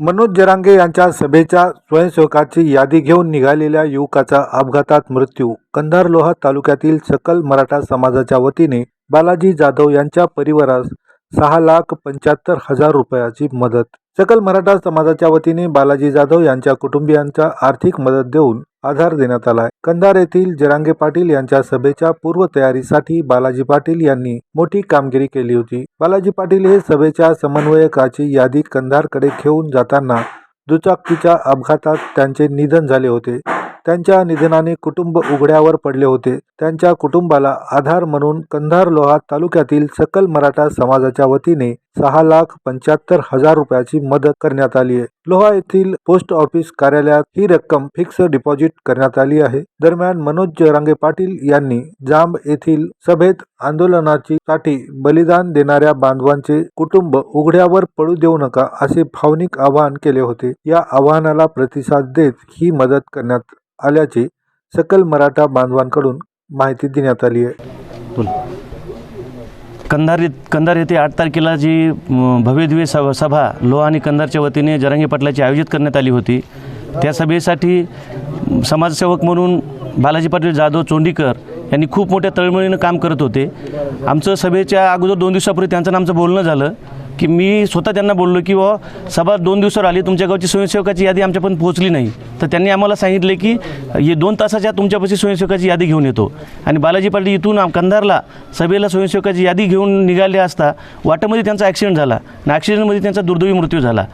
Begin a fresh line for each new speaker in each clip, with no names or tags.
मनोज जरांगे यांच्या सभेच्या स्वयंसेवकाची यादी घेऊन निघालेल्या युवकाचा अपघातात मृत्यू. कंधार लोहा तालुक्यातील सकल मराठा समाजाच्या वतीने बालाजी जाधव यांच्या परिवारास सहा लाख पंच्याहत्तर हजार रुपयाची मदत. सकल मराठा समाजाच्या वतीने बालाजी जाधव यांच्या कुटुंबियांचा आर्थिक मदत देऊन आधार देण्यात आलाय. कंधार येथील जरांगे पाटील यांच्या सभेच्या पूर्वतयारीसाठी बालाजी पाटील यांनी मोठी कामगिरी केली होती. बालाजी पाटील हे सभेच्या समन्वयकाची यादी कंधारकडे घेऊन जाताना दुचाकीच्या अपघातात त्यांचे निधन झाले होते. त्यांच्या निधनाने कुटुंब उघड्यावर पडले होते. त्यांच्या कुटुंबाला आधार म्हणून कंधार लोहा तालुक्यातील सकल मराठा समाजाच्या वतीने सहा लाख पंच्याहत्तर हजार रुपयाची मदत करण्यात आली आहे. लोहा येथील पोस्ट ऑफिस कार्यालयात ही रक्कम फिक्स डिपॉझिट करण्यात आली आहे. दरम्यान मनोज जरांगे पाटील यांनी जांब येथील सभेत आंदोलनाची साठी बलिदान देणाऱ्या बांधवांचे कुटुंब उघड्यावर पडू देऊ नका असे भावनिक आवाहन केले होते. या आवाहनाला प्रतिसाद देत ही मदत करण्यात आल्याची सकल मराठा बांधवांकडून माहिती देण्यात आली आहे.
कंधार कंधार येथे आठ तारखेला जी भव्यदिव्य सभा सभा लो आणि कंधारच्या वतीने जरांगे पाटलाची आयोजित करण्यात आली होती. त्या सभेसाठी समाजसेवक म्हणून बालाजी पाटील जाधव चोंडीकर यांनी खूप मोठ्या तळमळीनं काम करत होते. आमचं सभेच्या अगोदर दोन दिवसापूर्वी त्यांचं आमचं बोलणं झालं. की मी स्वतः त्यांना बोललो की व सभा दोन दिवसावर आली तुमच्या गावची स्वयंसेवकाची यादी आमच्यापर्यंत पोहोचली नाही. तर त्यांनी आम्हाला सांगितले की हे दोन तासाच्या तुमच्यापाशी स्वयंसेवकाची यादी घेऊन येतो. आणि बालाजी पाटील इथून आम- कंधारला सभेला स्वयंसेवकाची यादी घेऊन निघाले असता वाटेमध्ये त्यांचा ॲक्सिडेंट झाला आणि ॲक्सिडेंटमध्ये त्यांचा दुर्दैवी मृत्यू झाला.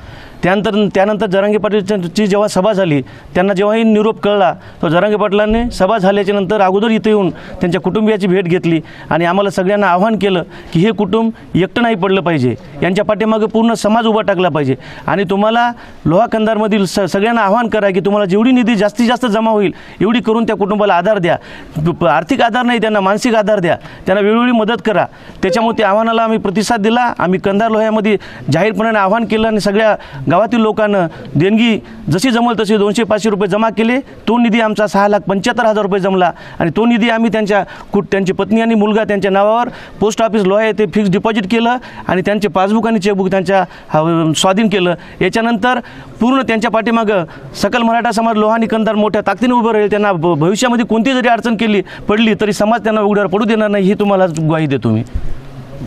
त्यानंतर त्यानंतर जरांगे पाटीलची जेव्हा सभा झाली त्यांना जेव्हाही निरोप कळला तो जरांगे पाटलांनी सभा झाल्याच्यानंतर अगोदर इथे येऊन त्यांच्या कुटुंबियाची भेट घेतली आणि आम्हाला सगळ्यांना आव्हान केलं की हे कुटुंब एकटं नाही पडलं पाहिजे. यांच्या पाठीमागे पूर्ण समाज उभा टाकला पाहिजे. आणि तुम्हाला लोहा कंधारमधील स सगळ्यांना आव्हान करा की तुम्हाला जेवढी निधी जास्तीत जास्त जमा होईल एवढी करून त्या कुटुंबाला आधार द्या. प- आर्थिक आधार नाही त्यांना मानसिक आधार द्या. त्यांना वेळोवेळी मदत करा. त्याच्यामुळे त्या आव्हानाला आम्ही प्रतिसाद दिला. आम्ही कंधार लोह्यामध्ये जाहीरपणाने आव्हान केलं आणि सगळ्या गावातील लोकांना देणगी जशी जमल तशी दोनशे पाचशे रुपये जमा केले तो निधी आमचा सहा लाख पंच्याहत्तर हजार रुपये जमला. आणि तो निधी आम्ही त्यांच्या कुट त्यांची पत्नी आणि मुलगा त्यांच्या नावावर पोस्ट ऑफिस लोहा येथे फिक्स डिपॉझिट केलं आणि त्यांचे पासबुक आणि चेकबुक त्यांच्या हा- स्वाधीन केलं. याच्यानंतर पूर्ण त्यांच्या पाठीमागं सकल मराठा समाज लोहा आणि मोठ्या ताकदीने उभं राहील त्यांना भ- भविष्यामध्ये कोणती जरी अडचण केली पडली तरी समाज त्यांना उघड्यावर पडू देणार नाही ही तुम्हाला ग्वाही देतो मी.